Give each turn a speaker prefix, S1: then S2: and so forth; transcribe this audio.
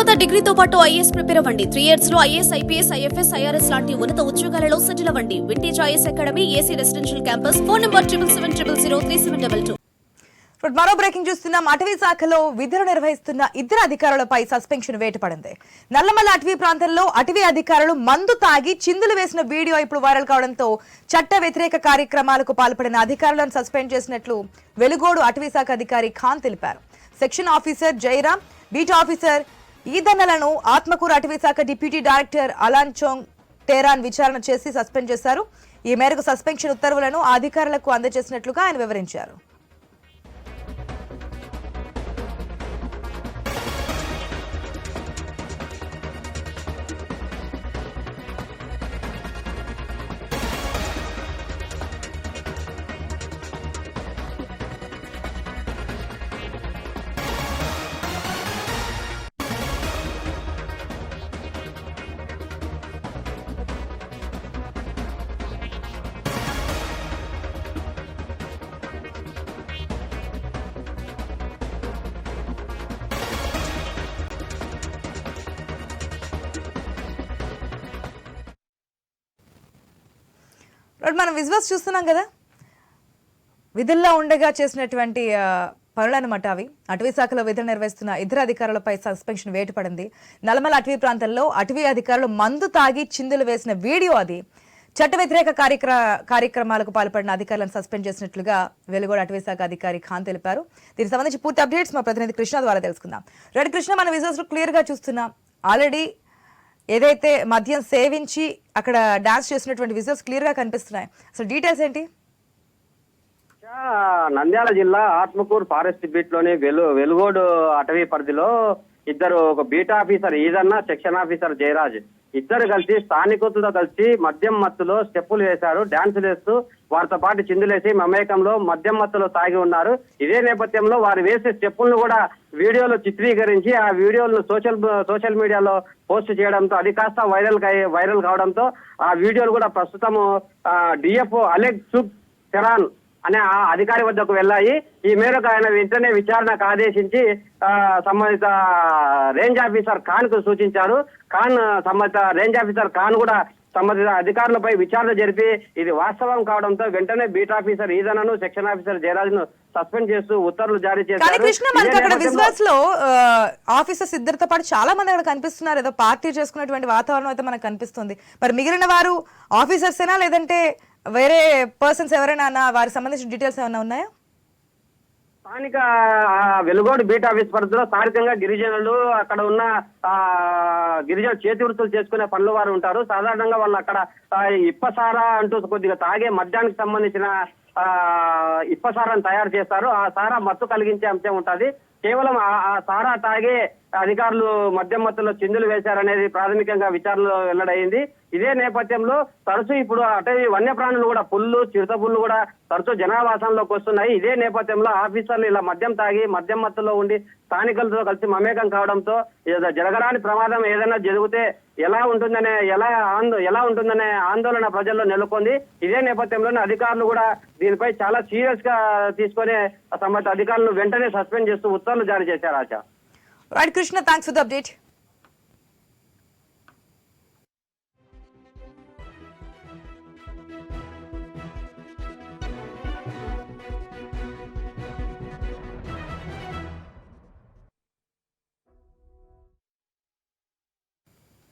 S1: తర్వాత డిగ్రీతో పాటు ఐఏఎస్ ప్రిపేర్ అవ్వండి. త్రీ ఇయర్స్లో ఐఏఎస్ ఐపీఎస్ ఐఎఫ్ఎస్ ఐఆర్ఎస్ లాంటి ఉన్నత ఉద్యోగాలలో సెటిల్ అవ్వండి. Vintage IAS academy AC residential campus. Phone number triple seven triple zero three seven double two
S2: మరో బ్రేకింగ్ చూస్తున్నాం అటవీ శాఖలో విధులు నిర్వహిస్తున్న ఇద్దరు అధికారులపై సస్పెన్షన్ వేటపడింది. నల్లమల్ల అటవీ ప్రాంతంలో అటవీ అధికారులు మందు తాగి చిందులు వేసిన వీడియో ఇప్పుడు వైరల్ కావడంతో చట్ట వ్యతిరేక కార్యక్రమాలకు పాల్పడిన అధికారులను సస్పెండ్ చేసినట్లు వెలుగోడు అటవీ శాఖ అధికారి ఖాన్ తెలిపారు. Section officer Jairam beat officer ఈదన్నలను Atmakur అటవీశాఖ డిప్యూటీ డైరెక్టర్ అలాన్చోంగ్ టేరాన్ విచారణ చేసి సస్పెండ్ చేశారు. ఈ మేరకు సస్పెన్షన్ ఉత్తర్వులను అధికారులకు అందజేసినట్లుగా ఆయన వివరించారు. మనం విజువల్స్ చూస్తున్నాం కదా. విధుల్లో ఉండగా చేసినటువంటి పనులన్నమాట అవి. అటవీ శాఖలో విధులు నిర్వహిస్తున్న ఇద్దరు అధికారులపై సస్పెన్షన్ వేటు పడింది నలమల అటవీ ప్రాంతంలో అటవీ అధికారులు మందు తాగి చిందులు వేసిన వీడియో అది. చట్ట వ్యతిరేక కార్యక్ర కార్యక్రమాలకు పాల్పడిన అధికారులను సస్పెండ్ చేసినట్లుగా వెలుగోడ అటవీ శాఖ అధికారి ఖాన్ తెలిపారు. దీనికి సంబంధించి పూర్తి అప్డేట్స్ మా ప్రతినిధి కృష్ణ ద్వారా తెలుసుకుందాం. రెడ్ కృష్ణ మన విజువల్స్ క్లియర్గా చూస్తున్నాం. ఆల్రెడీ ఏదైతే మద్యం సేవించి అక్కడ డాన్స్ చేసినటువంటి విజువల్స్ క్లియర్గా కనిపిస్తున్నాయి. అసలు డీటెయిల్స్ ఏంటి?
S3: నంద్యాల జిల్లా ఆత్మకూరు ఫారెస్ట్ బీట్లోని వెలు వెలుగోడు అటవీ పరిధిలో ఇద్దరు ఒక beat officer Eedanna section officer Jayaraj ఇద్దరు కలిసి స్థానికులతో కలిసి మద్యం మత్తులో స్టెప్పులు వేశారు డాన్సులు వేస్తూ వారితో పాటు చిందులేసి మమేకంలో మద్యం మత్తులో తాగి ఉన్నారు. ఇదే నేపథ్యంలో వారు వేసే స్టెప్పులను కూడా వీడియోలో చిత్రీకరించి ఆ వీడియోలను సోషల్ సోషల్ మీడియాలో పోస్ట్ చేయడంతో అది కాస్త వైరల్ వైరల్ కావడంతో ఆ వీడియోలు కూడా ప్రస్తుతము డిఎఫ్ఓ అలెక్ సుబ్ తెరాన్ అనే ఆ అధికారి వద్దకు వెళ్ళాయి. ఈ మేరకు ఆయన వెంటనే విచారణకు ఆదేశించి ఆ, సంబంధిత రేంజ్ ఆఫీసర్ ఖాన్కు సూచించారు. ఖాన్ సంబంధిత రేంజ్ ఆఫీసర్ ఖాన్ కూడా సంబంధిత అధికారులపై విచారణ జరిపి ఇది వాస్తవం కావడంతో వెంటనే బీట్ ఆఫీసర్ ఈదనను సెక్షన్ ఆఫీసర్ జయరాజ్ను సస్పెండ్ చేస్తూ ఉత్తర్వులు జారీ చేశారు.
S2: కృష్ణ మనకి అక్కడ విజువల్స్లో ఆఫీసర్స్ ఇద్దరితో పాటు చాలా మంది అక్కడ కనిపిస్తున్నారు. ఏదో పార్టీ చేసుకున్నటువంటి వాతావరణం అయితే మనకు కనిపిస్తుంది. మరి మిగిలిన వారు ఆఫీసర్స్ ఏనా లేదంటే వేరే పర్సన్స్ ఎవరైనా వారికి సంబంధించిన డీటెయిల్స్ ఏమైనా ఉన్నాయా?
S3: స్థానిక వెలుగోడు బీట్ ఆఫీస్ పరిధిలో స్థానికంగా గిరిజనులు అక్కడ ఉన్న గిరిజన చేతి వృత్తులు చేసుకునే పనులు వారు ఉంటారు. సాధారణంగా వాళ్ళు అక్కడ ఇప్పసారా అంటూ కొద్దిగా తాగే మద్యానికి సంబంధించిన ఇప్ప సారాన్ని తయారు చేస్తారు. ఆ సారా మత్తు కలిగించే అంశం ఉంటుంది. కేవలం ఆ- సారా తాగే అధికారులు మద్యం మత్తులో చిందులు వేశారనేది ప్రాథమికంగా విచారణలో వెల్లడైంది ఇదే నేపథ్యంలో తరచూ ఇప్పుడు అటవీ వన్యప్రాణులు కూడా పుల్లు చిరుత పుల్లు కూడా తరచూ జనావాసంలోకి వస్తున్నాయి. ఇదే నేపథ్యంలో ఆఫీసర్లు ఇలా మద్యం తాగి మద్యం మత్తులో ఉండి స్థానికులతో కలిసి మమేకం కావడంతో జరగడానికి జరగరాని ప్రమాదం ఏదైనా జరిగితే ఎలా ఉంటుందనే ఎలా ఆందో ఎలా ఉంటుందనే ఆందోళన ప్రజల్లో నెలకొంది. ఇదే నేపథ్యంలోనే అధికారులు కూడా దీనిపై చాలా సీరియస్గా తీసుకొని సంబంధిత అధికారులు వెంటనే సస్పెండ్ చేస్తూ ఉత్తర్వులు జారీ చేశారు Asha.
S2: Right Krishna thanks for the update